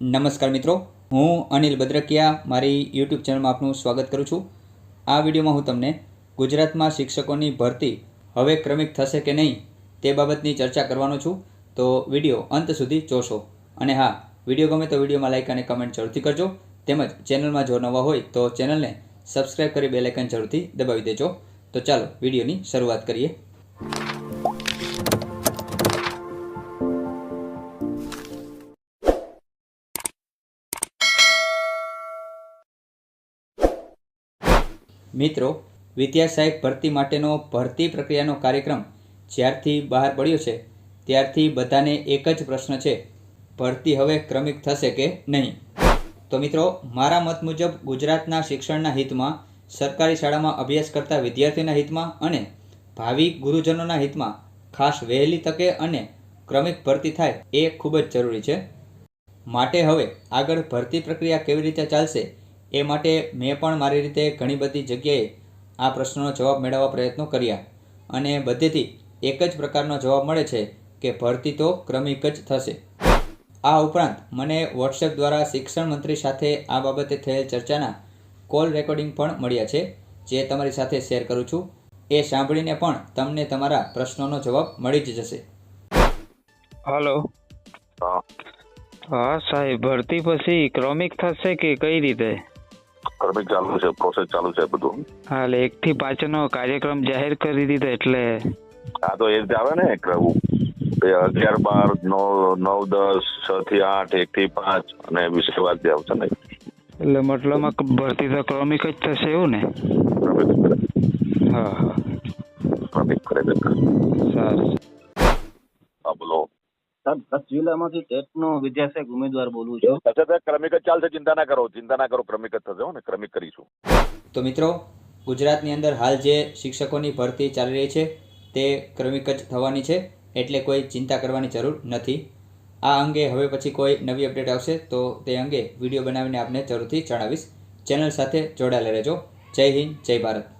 નમસ્કાર મિત્રો, હું અનિલ બદ્રકિયા, મારી યુટ્યુબ ચેનલમાં આપનું સ્વાગત કરું છું. આ વિડીયોમાં હું તમને ગુજરાતમાં શિક્ષકોની ભરતી હવે ક્રમિક થશે કે નહીં તે બાબતની ચર્ચા કરવાનો છું. તો વીડિયો અંત સુધી જોશો. અને હા, વીડિયો ગમે તો વિડીયોમાં લાઇક અને કમેન્ટ જરૂરથી કરજો. તેમજ ચેનલમાં જો નવા હોય તો ચેનલને સબસ્ક્રાઈબ કરી બે લાઇકન જરૂરથી દબાવી દેજો. તો ચાલો વિડીયોની શરૂઆત કરીએ. મિત્રો, વિદ્યા સહાયક ભરતી માટેનો ભરતી પ્રક્રિયાનો કાર્યક્રમ જ્યારથી બહાર પડ્યો છે, ત્યારથી બધાને એક જ પ્રશ્ન છે, ભરતી હવે ક્રમિક થશે કે નહીં? તો મિત્રો, મારા મત મુજબ ગુજરાતના શિક્ષણના હિતમાં, સરકારી શાળામાં અભ્યાસ કરતા વિદ્યાર્થીના હિતમાં અને ભાવિ ગુરુજનોના હિતમાં ખાસ વહેલી તકે અને ક્રમિક ભરતી થાય એ ખૂબ જ જરૂરી છે. માટે હવે આગળ ભરતી પ્રક્રિયા કેવી રીતે ચાલશે એ માટે મેં પણ મારી રીતે ઘણી બધી જગ્યાએ આ પ્રશ્નનો જવાબ મેળવવા પ્રયત્નો કર્યા. અને બધેથી એક જ પ્રકારનો જવાબ મળે છે કે ભરતી તો ક્રમિક જ થશે. આ ઉપરાંત મને વોટ્સએપ દ્વારા શિક્ષણ મંત્રી સાથે આ બાબતે થયેલ ચર્ચાના કોલ રેકોર્ડિંગ પણ મળ્યા છે જે તમારી સાથે શેર કરું છું. એ સાંભળીને પણ તમને તમારા પ્રશ્નોનો જવાબ મળી જ જશે. હલો હા સાહેબ ભરતી પછી ક્રમિક થશે કે કઈ રીતે? ક્રમિક ચાલુ છે પ્રોસેસ ચાલુ છે બધું. હાલ એક થી પાંચ નો કાર્યક્રમ જાહેર કરી દીધો એટલે. આ તો એ જ આવે ને અગિયાર બાર નવ નવ દસ છ થી આઠ એક થી પાંચ અને વિષયવાર જે આવશે ને એટલે મતલબ ભરતી તો ક્રમિક જ થશે એવું ને? હા હા. ક્રમિક કરે સારું. હા સાહેબ કચ્છ જિલ્લામાંથી ટેટનો વિદ્યાસહાયક ઉમેદવાર બોલું છું. અચ્છા સાહેબ, ક્રમિક જ ચાલશે ચિંતા ના કરો ચિંતા ના કરો ક્રમિક જ થશે હો ને ક્રમિક કરીશું. તો મિત્રો ગુજરાતની અંદર હાલ જે શિક્ષકોની ભરતી ચાલી રહી છે તે ક્રમિક જ થવાની છે એટલે કોઈ ચિંતા કરવાની જરૂર નથી. આ અંગે હવે પછી કોઈ નવી અપડેટ આવશે તો તે અંગે વીડિયો બનાવીને આપને જરૂરથી જણાવીશ. ચેનલ સાથે જોડાયેલા રહેજો. જય હિન્દ જય ભારત.